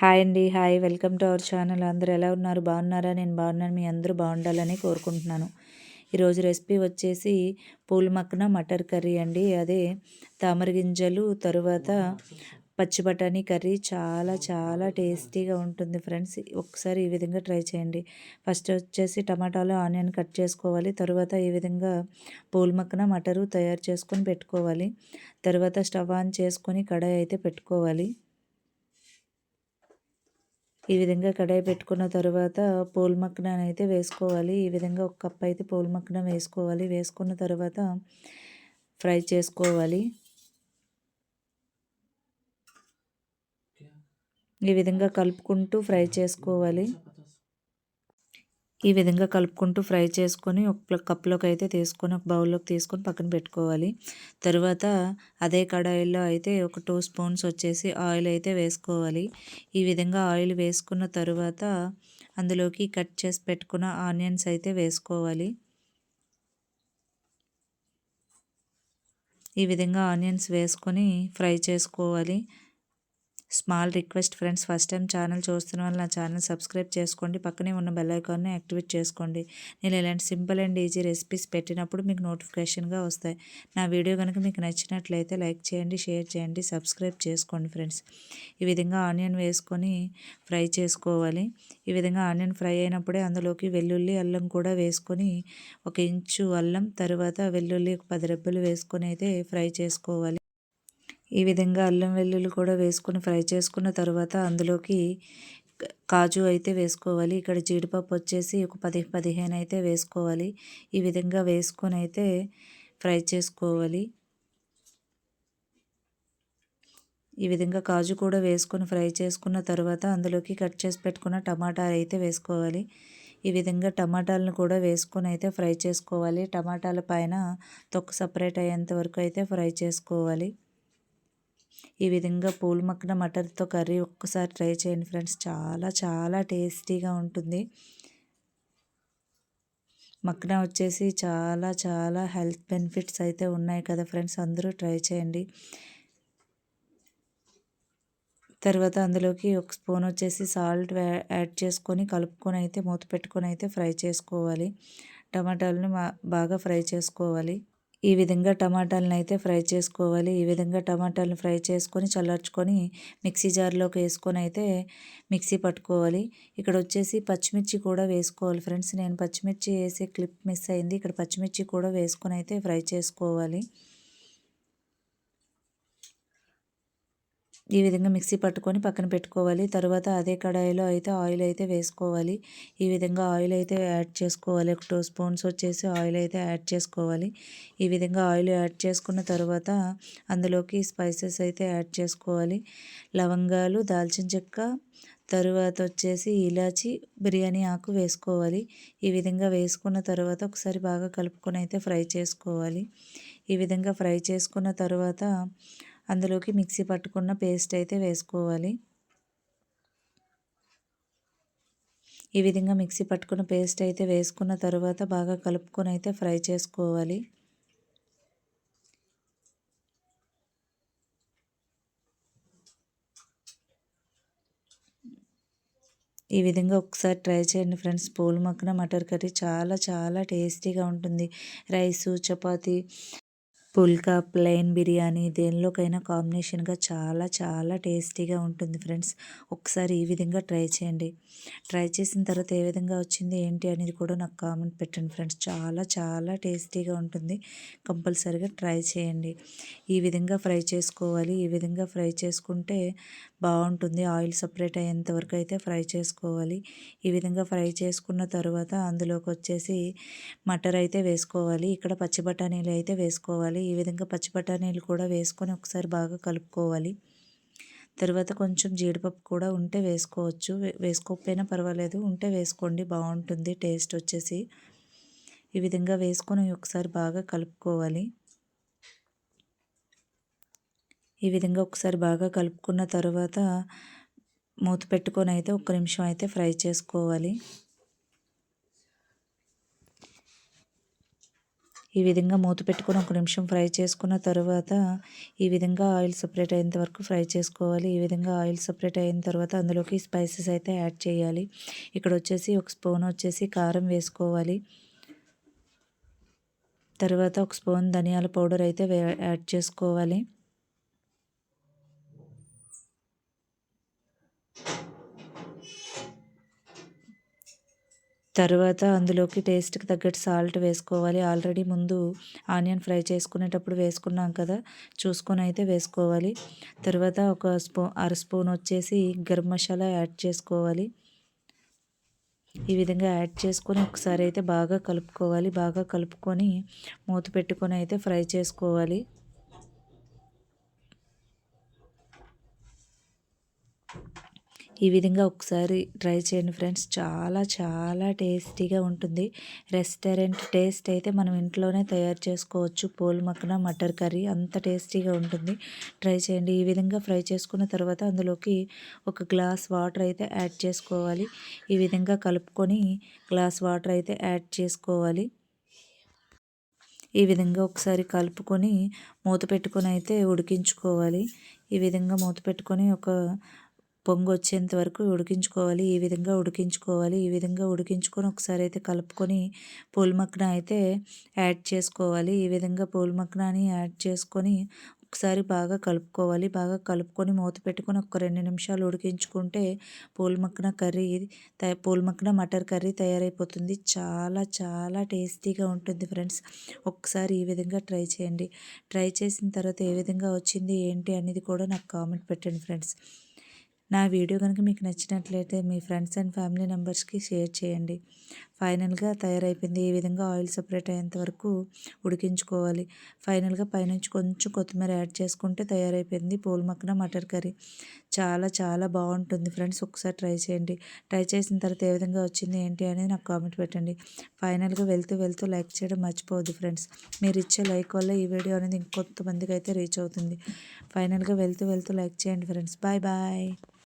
Hi అండి hi. Welcome to our channel. అందరూ ఎలా ఉన్నారు? బాగున్నారా? నేను బాగున్నాను. మీ అందరూ బాగుండాలని కోరుకుంటున్నాను. ఈరోజు రెసిపీ వచ్చేసి పూల మక్కన మటర్ కర్రీ అండి. అదే తామర గింజలు తరువాత పచ్చి బఠానీ కర్రీ. చాలా చాలా టేస్టీగా ఉంటుంది ఫ్రెండ్స్. ఒకసారి ఈ విధంగా ట్రై చేయండి. ఫస్ట్ వచ్చేసి టమాటాలు ఆనియన్ కట్ చేసుకోవాలి. తర్వాత ఈ విధంగా పూల మక్కన మటరు తయారు చేసుకొని పెట్టుకోవాలి. తర్వాత స్టవ్ ఆన్ చేసుకొని కడాయి అయితే పెట్టుకోవాలి. ఈ విధంగా కడాయి పెట్టుకున్న తర్వాత పూల మక్కన అయితే వేసుకోవాలి. ఈ విధంగా ఒక కప్ అయితే పూల మక్కన వేసుకోవాలి. వేసుకున్న తర్వాత ఫ్రై చేసుకోవాలి. ఈ విధంగా కలుపుకుంటూ ఫ్రై చేసుకోవాలి. ఈ విధంగా కలుపుకుంటూ ఫ్రై చేసుకొని ఒక కప్లోకి అయితే తీసుకొని ఒక బౌల్లోకి తీసుకొని పక్కన పెట్టుకోవాలి. తర్వాత అదే కడాయిలో అయితే ఒక టూ స్పూన్స్ వచ్చేసి ఆయిల్ అయితే వేసుకోవాలి. ఈ విధంగా ఆయిల్ వేసుకున్న తర్వాత అందులోకి కట్ చేసి పెట్టుకున్న ఆనియన్స్ అయితే వేసుకోవాలి. ఈ విధంగా ఆనియన్స్ వేసుకొని ఫ్రై చేసుకోవాలి. Small request friends first time channel చూస్తున్న వాళ్ళు నా ఛానల్ సబ్స్క్రైబ్ చేసుకోండి. పక్కనే ఉన్న బెల్ ఐకాన్ని యాక్టివేట్ చేసుకోండి. నేను ఇలాంటి సింపుల్ అండ్ ఈజీ రెసిపీస్ పెట్టినప్పుడు మీకు నోటిఫికేషన్గా వస్తాయి. నా వీడియో కనుక మీకు నచ్చినట్లయితే లైక్ చేయండి షేర్ చేయండి సబ్స్క్రైబ్ చేసుకోండి ఫ్రెండ్స్. ఈ విధంగా ఆనియన్ వేసుకొని ఫ్రై చేసుకోవాలి. ఈ విధంగా ఆనియన్ ఫ్రై అయినప్పుడే అందులోకి వెల్లుల్లి అల్లం కూడా వేసుకొని ఒక ఇంచు అల్లం తర్వాత వెల్లుల్లి ఒక పది రెబ్బలు వేసుకొని అయితే ఫ్రై చేసుకోవాలి. ఈ విధంగా అల్లం వెల్లుల్లి కూడా వేసుకొని ఫ్రై చేసుకున్న తర్వాత అందులోకి కాజు అయితే వేసుకోవాలి. ఇక్కడ జీడిపప్పు వచ్చేసి ఒక పది పదిహేను అయితే వేసుకోవాలి. ఈ విధంగా వేసుకొని అయితే ఫ్రై చేసుకోవాలి. ఈ విధంగా కాజు కూడా వేసుకొని ఫ్రై చేసుకున్న తర్వాత అందులోకి కట్ చేసి పెట్టుకున్న టమాటాలు అయితే వేసుకోవాలి. ఈ విధంగా టమాటాలను కూడా వేసుకొని అయితే ఫ్రై చేసుకోవాలి. టమాటాల పైన తొక్కు సపరేట్ అయ్యేంత వరకు అయితే ఫ్రై చేసుకోవాలి. ఈ విధంగా పూల మక్కన మటర్తో కర్రీ ఒక్కసారి ట్రై చేయండి ఫ్రెండ్స్. చాలా చాలా టేస్టీగా ఉంటుంది. మక్కన వచ్చేసి చాలా చాలా హెల్త్ బెనిఫిట్స్ అయితే ఉన్నాయి కదా ఫ్రెండ్స్. అందరూ ట్రై చేయండి. తర్వాత అందులోకి ఒక స్పూన్ వచ్చేసి సాల్ట్ యాడ్ చేసుకొని కలుపుకొని అయితే మూత పెట్టుకొని అయితే ఫ్రై చేసుకోవాలి. టమాటాలను బాగా ఫ్రై చేసుకోవాలి. ఈ విధంగా టమాటాలను అయితే ఫ్రై చేసుకోవాలి. ఈ విధంగా టమాటాలను ఫ్రై చేసుకొని చల్లార్చుకొని మిక్సీ జార్లోకి వేసుకొని అయితే మిక్సీ పట్టుకోవాలి. ఇక్కడ వచ్చేసి పచ్చిమిర్చి కూడా వేసుకోవాలి ఫ్రెండ్స్. నేను పచ్చిమిర్చి వేసే క్లిప్ మిస్ అయింది. ఇక్కడ పచ్చిమిర్చి కూడా వేసుకొని అయితే ఫ్రై చేసుకోవాలి. ఈ విధంగా మిక్సీ పట్టుకొని పక్కన పెట్టుకోవాలి. తర్వాత అదే కడాయిలో అయితే ఆయిల్ అయితే వేసుకోవాలి. ఈ విధంగా ఆయిల్ అయితే యాడ్ చేసుకోవాలి. ఒక టూ స్పూన్స్ వచ్చేసి ఆయిల్ అయితే యాడ్ చేసుకోవాలి. ఈ విధంగా ఆయిల్ యాడ్ చేసుకున్న తర్వాత అందులోకి స్పైసెస్ అయితే యాడ్ చేసుకోవాలి. లవంగాలు దాల్చిన చెక్క తరువాత వచ్చేసి ఇలాచి బిర్యానీ ఆకు వేసుకోవాలి. ఈ విధంగా వేసుకున్న తర్వాత ఒకసారి బాగా కలుపుకొని అయితే ఫ్రై చేసుకోవాలి. ఈ విధంగా ఫ్రై చేసుకున్న తర్వాత అందులోకి మిక్సీ పట్టుకున్న పేస్ట్ అయితే వేసుకోవాలి. ఈ విధంగా మిక్సీ పట్టుకున్న పేస్ట్ అయితే వేసుకున్న తర్వాత బాగా కలుపుకొని అయితే ఫ్రై చేసుకోవాలి. ఈ విధంగా ఒకసారి ట్రై చేయండి ఫ్రెండ్స్. పూల మక్కన మటర్ కర్రీ చాలా చాలా టేస్టీగా ఉంటుంది. రైసు చపాతీ పుల్కా ప్లెయిన్ బిర్యానీ దేనిలోకైనా కాంబినేషన్గా చాలా చాలా టేస్టీగా ఉంటుంది ఫ్రెండ్స్. ఒకసారి ఈ విధంగా ట్రై చేయండి. ట్రై చేసిన తర్వాత ఏ విధంగా వచ్చింది ఏంటి అనేది కూడా నాకు కామెంట్ పెట్టండి ఫ్రెండ్స్. చాలా చాలా టేస్టీగా ఉంటుంది. కంపల్సరీగా ట్రై చేయండి. ఈ విధంగా ఫ్రై చేసుకోవాలి. ఈ విధంగా ఫ్రై చేసుకుంటే బాగుంటుంది. ఆయిల్ సపరేట్ అయ్యేంత వరకు అయితే ఫ్రై చేసుకోవాలి. ఈ విధంగా ఫ్రై చేసుకున్న తర్వాత అందులోకి వచ్చేసి మటర్ అయితే వేసుకోవాలి. ఇక్కడ పచ్చి బఠానీలు అయితే వేసుకోవాలి. ఈ విధంగా పచ్చి బఠానీలు కూడా వేసుకొని ఒకసారి బాగా కలుపుకోవాలి. తర్వాత కొంచెం జీడిపప్పు కూడా ఉంటే వేసుకోవచ్చు. వేసుకోకపోయినా పర్వాలేదు. ఉంటే వేసుకోండి. బాగుంటుంది. టేస్ట్ వచ్చేసి. ఈ విధంగా వేసుకొని ఒకసారి బాగా కలుపుకోవాలి. ఈ విధంగా ఒకసారి బాగా కలుపుకున్న తర్వాత మూత పెట్టుకొని అయితే ఒక్క నిమిషం అయితే ఫ్రై చేసుకోవాలి. ఈ విధంగా మూత పెట్టుకొని ఒక నిమిషం ఫ్రై చేసుకున్న తర్వాత ఈ విధంగా ఆయిల్ సపరేట్ అయ్యేంత వరకు ఫ్రై చేసుకోవాలి. ఈ విధంగా ఆయిల్ సపరేట్ అయిన తర్వాత అందులోకి స్పైసెస్ అయితే యాడ్ చేయాలి. ఇక్కడ వచ్చేసి ఒక స్పూన్ వచ్చేసి కారం వేసుకోవాలి. తర్వాత ఒక స్పూన్ ధనియాల పౌడర్ అయితే యాడ్ చేసుకోవాలి. తర్వాత అందులోకి టేస్ట్కి తగ్గట్టు సాల్ట్ వేసుకోవాలి. ఆల్రెడీ ముందు ఆనియన్ ఫ్రై చేసుకునేటప్పుడు వేసుకున్నాం కదా చూసుకొని అయితే వేసుకోవాలి. తర్వాత ఒక స్పూ అర స్పూన్ వచ్చేసి గరం మసాలా యాడ్ చేసుకోవాలి. ఈ విధంగా యాడ్ చేసుకొని ఒకసారి అయితే బాగా కలుపుకోవాలి. బాగా కలుపుకొని మూత పెట్టుకొని అయితే ఫ్రై చేసుకోవాలి. ఈ విధంగా ఒకసారి ట్రై చేయండి ఫ్రెండ్స్. చాలా చాలా టేస్టీగా ఉంటుంది. రెస్టారెంట్ టేస్ట్ అయితే మనం ఇంట్లోనే తయారు చేసుకోవచ్చు. పోల్ మక్కన మటర్ కర్రీ అంత టేస్టీగా ఉంటుంది. ట్రై చేయండి. ఈ విధంగా ఫ్రై చేసుకున్న తర్వాత అందులోకి ఒక గ్లాస్ వాటర్ అయితే యాడ్ చేసుకోవాలి. ఈ విధంగా కలుపుకొని గ్లాస్ వాటర్ అయితే యాడ్ చేసుకోవాలి. ఈ విధంగా ఒకసారి కలుపుకొని మూత పెట్టుకొని అయితే ఉడికించుకోవాలి. ఈ విధంగా మూత పెట్టుకొని ఒక పొంగు వచ్చేంత వరకు ఉడికించుకోవాలి. ఈ విధంగా ఉడికించుకోవాలి? ఈ విధంగా ఉడికించుకొని ఒకసారి అయితే కలుపుకొని పూల్ మక్కన అయితే యాడ్ చేసుకోవాలి. ఈ విధంగా పూల్ మక్కనని యాడ్ చేసుకొని ఒకసారి బాగా కలుపుకోవాలి. బాగా కలుపుకొని మూత పెట్టుకొని ఒక రెండు నిమిషాలు ఉడికించుకుంటే పూలమక్కన కర్రీ పూలమక్కన మటర్ కర్రీ తయారైపోతుంది. చాలా చాలా టేస్టీగా ఉంటుంది ఫ్రెండ్స్. ఒకసారి ఈ విధంగా ట్రై చేయండి. ట్రై చేసిన తర్వాత ఏ విధంగా వచ్చింది ఏంటి అనేది కూడా నాకు కామెంట్ పెట్టండి ఫ్రెండ్స్. నా వీడియో కనుక మీకు నచ్చినట్లయితే మీ ఫ్రెండ్స్ అండ్ ఫ్యామిలీ మెంబర్స్కి షేర్ చేయండి. ఫైనల్గా తయారైపోయింది. ఈ విధంగా ఆయిల్ సపరేట్ అయ్యేంత వరకు ఉడికించుకోవాలి. ఫైనల్గా పైనుంచి కొంచెం కొత్తిమీర యాడ్ చేసుకుంటే తయారైపోయింది పూల మక్కన మటర్ కర్రీ. చాలా చాలా బాగుంటుంది ఫ్రెండ్స్. ఒకసారి ట్రై చేయండి. ట్రై చేసిన తర్వాత ఏ విధంగా వచ్చింది ఏంటి అనేది నాకు కామెంట్ పెట్టండి. ఫైనల్గా వెళ్తూ వెళ్తూ లైక్ చేయడం మర్చిపోవద్దు ఫ్రెండ్స్. మీరు ఇచ్చే లైక్ వల్ల ఈ వీడియో అనేది ఇంకొంతమందికి అయితే రీచ్ అవుతుంది. ఫైనల్గా వెళ్తూ వెళ్తూ లైక్ చేయండి ఫ్రెండ్స్. Bye bye.